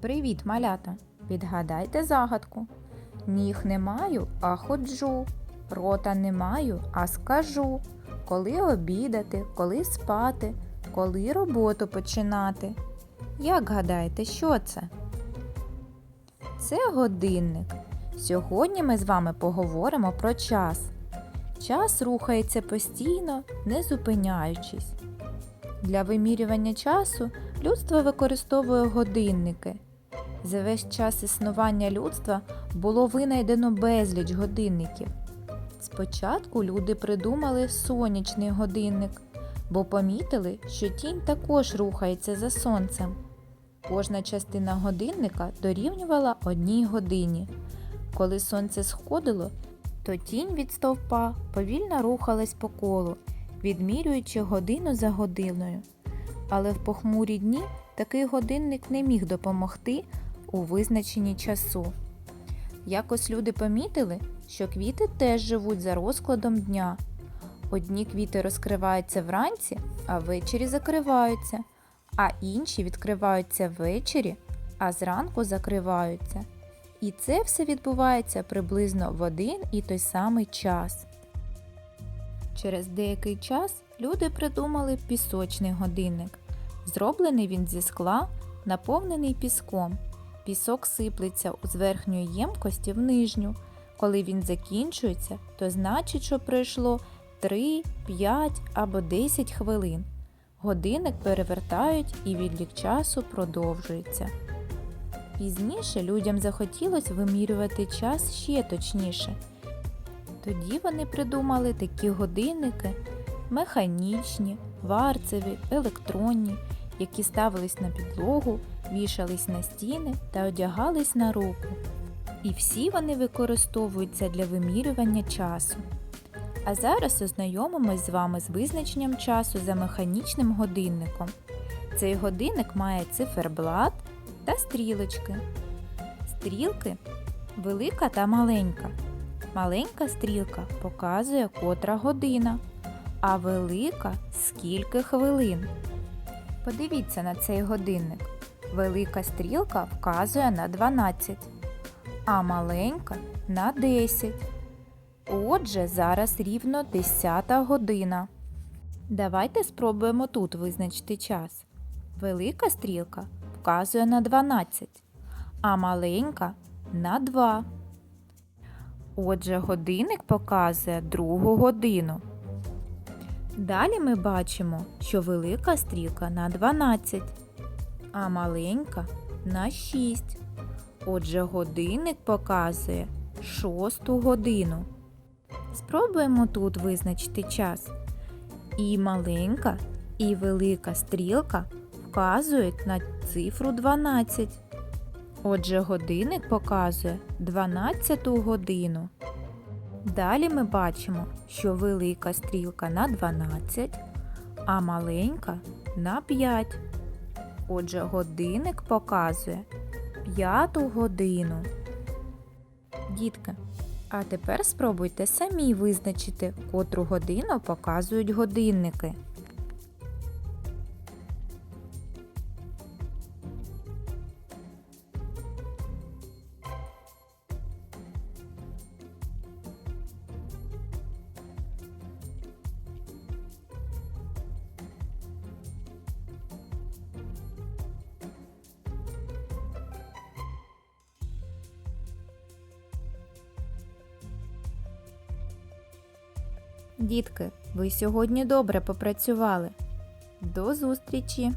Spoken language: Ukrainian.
Привіт, малята! Відгадайте загадку. Ніг не маю, а ходжу. Рота не маю, а скажу. Коли обідати, коли спати, коли роботу починати. Як гадаєте, що це? Це годинник. Сьогодні ми з вами поговоримо про час. Час рухається постійно, не зупиняючись. Для вимірювання часу людство використовує годинники. За весь час існування людства було винайдено безліч годинників. Спочатку люди придумали сонячний годинник, бо помітили, що тінь також рухається за сонцем. Кожна частина годинника дорівнювала одній годині. Коли сонце сходило, то тінь від стовпа повільно рухалась по колу, відмірюючи годину за годиною. Але в похмурі дні такий годинник не міг допомогти у визначенні часу. Якось люди помітили, що квіти теж живуть за розкладом дня. Одні квіти розкриваються вранці, а ввечері закриваються, а інші відкриваються ввечері, а зранку закриваються. І це все відбувається приблизно в один і той самий час. Через деякий час люди придумали пісочний годинник. Зроблений він зі скла, наповнений піском. Пісок сиплеться з верхньої ємкості в нижню. Коли він закінчується, то значить, що пройшло 3, 5 або 10 хвилин. Годинник перевертають і відлік часу продовжується. Пізніше людям захотілося вимірювати час ще точніше. Тоді вони придумали такі годинники механічні, варцеві, електронні, які ставились на підлогу, вішались на стіни та одягались на руку. І всі вони використовуються для вимірювання часу. А зараз ознайомимось з вами з визначенням часу за механічним годинником. Цей годинник має циферблат та стрілочки. Стрілки велика та маленька. Маленька стрілка показує котра година, а велика скільки хвилин. Подивіться на цей годинник. Велика стрілка вказує на 12, а маленька на 10. Отже, зараз рівно 10 година. Давайте спробуємо тут визначити час. Велика стрілка вказує на 12, а маленька на 2. Отже, годинник показує другу годину. Далі ми бачимо, що велика стрілка на 12, а маленька на 6. Отже, годинник показує шосту годину. Спробуємо тут визначити час. І маленька, і велика стрілка вказують на цифру 12. Отже, годинник показує 12 годину. Далі ми бачимо, що велика стрілка на 12, а маленька на 5. Отже, годинник показує 5 годину. Дітки, а тепер спробуйте самі визначити, котру годину показують годинники. Дітки, ви сьогодні добре попрацювали. До зустрічі!